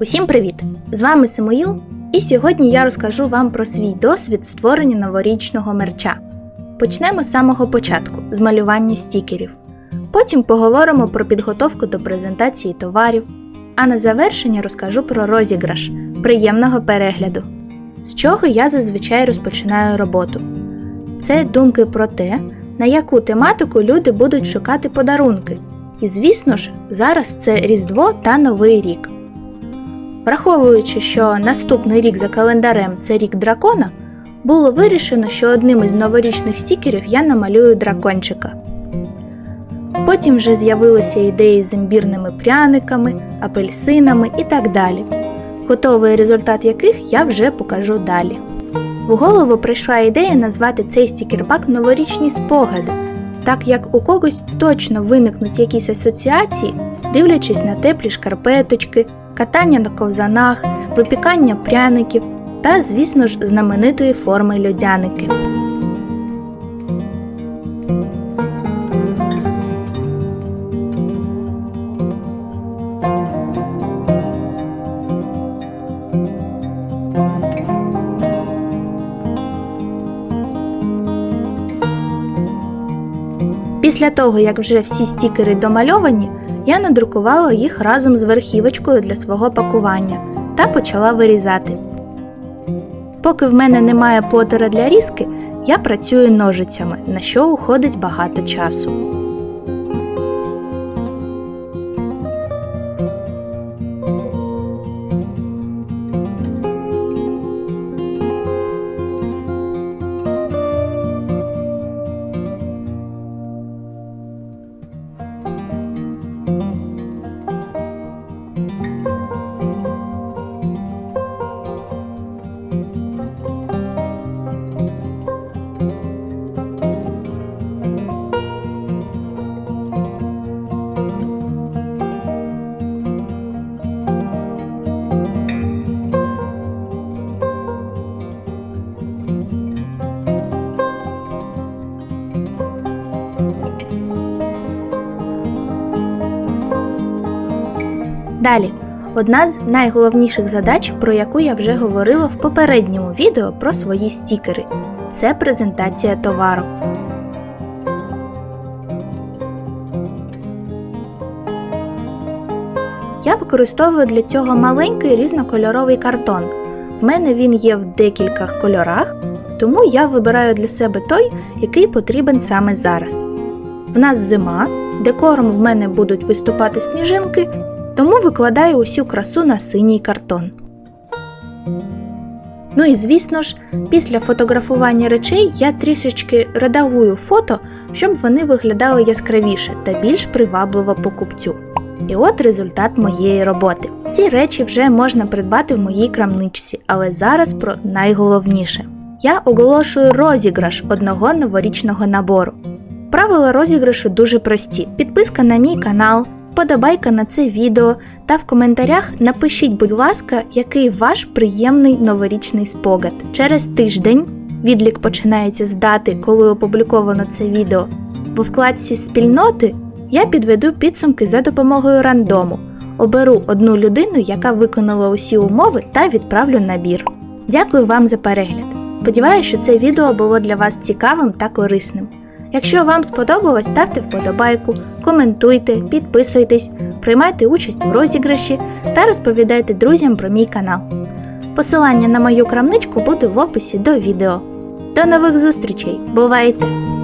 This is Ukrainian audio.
Усім привіт! З вами Самоїл, і сьогодні я розкажу вам про свій досвід створення новорічного мерча. Почнемо з самого початку з малювання стікерів. Потім поговоримо про підготовку до презентації товарів, а на завершення розкажу про розіграш. Приємного перегляду! З чого я зазвичай розпочинаю роботу? Це думки про те, на яку тематику люди будуть шукати подарунки. І звісно ж, зараз це Різдво та Новий рік. Враховуючи, що наступний рік за календарем це рік дракона, було вирішено, що одним із новорічних стікерів я намалюю дракончика. Потім вже з'явилися ідеї з імбірними пряниками, апельсинами і так далі, готовий результат яких я вже покажу далі. В голову прийшла ідея назвати цей стікерпак новорічні спогади, так як у когось точно виникнуть якісь асоціації, дивлячись на теплі шкарпеточки, катання на ковзанах, випікання пряників та, звісно ж, знаменитої форми льодяники. Після того, як вже всі стікери домальовані, я надрукувала їх разом з верхівочкою для свого пакування та почала вирізати. Поки в мене немає плотера для різки, я працюю ножицями, на що уходить багато часу. Далі, одна з найголовніших задач, про яку я вже говорила в попередньому відео про свої стікери це презентація товару. Я використовую для цього маленький різнокольоровий картон. В мене він є в декількох кольорах, тому я вибираю для себе той, який потрібен саме зараз. В нас зима, декором в мене будуть виступати сніжинки, тому викладаю усю красу на синій картон. Ну і звісно ж, після фотографування речей я трішечки редагую фото, щоб вони виглядали яскравіше та більш привабливо покупцю. І от результат моєї роботи. Ці речі вже можна придбати в моїй крамничці, але зараз про найголовніше. Я оголошую розіграш одного новорічного набору. Правила розіграшу дуже прості: підписка на мій канал, подобайка на це відео та в коментарях напишіть, будь ласка, який ваш приємний новорічний спогад. Через тиждень відлік починається з дати, коли опубліковано це відео. В вкладці спільноти я підведу підсумки за допомогою рандому. Оберу одну людину, яка виконала усі умови, та відправлю набір. Дякую вам за перегляд. Сподіваюся, що це відео було для вас цікавим та корисним. Якщо вам сподобалось, ставте вподобайку, коментуйте, підписуйтесь, приймайте участь в розіграші та розповідайте друзям про мій канал. Посилання на мою крамничку буде в описі до відео. До нових зустрічей! Бувайте!